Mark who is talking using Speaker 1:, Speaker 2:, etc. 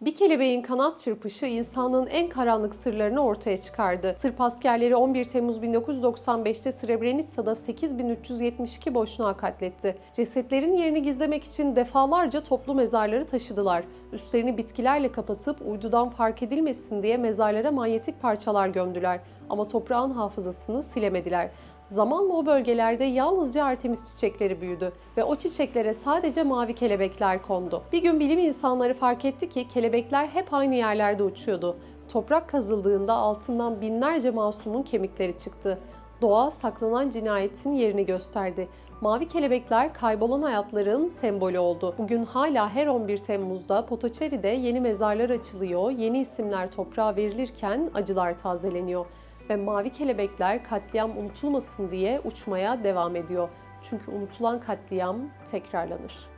Speaker 1: Bir kelebeğin kanat çırpışı insanlığın en karanlık sırlarını ortaya çıkardı. Sırp askerleri 11 Temmuz 1995'te Srebrenica'da 8372 boşluğa katletti. Cesetlerin yerini gizlemek için defalarca toplu mezarları taşıdılar. Üstlerini bitkilerle kapatıp uydudan fark edilmesin diye mezarlara manyetik parçalar gömdüler. Ama toprağın hafızasını silemediler. Zamanla o bölgelerde yalnızca Artemis çiçekleri büyüdü ve o çiçeklere sadece mavi kelebekler kondu. Bir gün bilim insanları fark etti ki kelebekler hep aynı yerlerde uçuyordu. Toprak kazıldığında altından binlerce masumun kemikleri çıktı. Doğa saklanan cinayetin yerini gösterdi. Mavi kelebekler kaybolan hayatların sembolü oldu. Bugün hala her 11 Temmuz'da Potoçeri'de yeni mezarlar açılıyor, yeni isimler toprağa verilirken acılar tazeleniyor ve mavi kelebekler katliam unutulmasın diye uçmaya devam ediyor. Çünkü unutulan katliam tekrarlanır.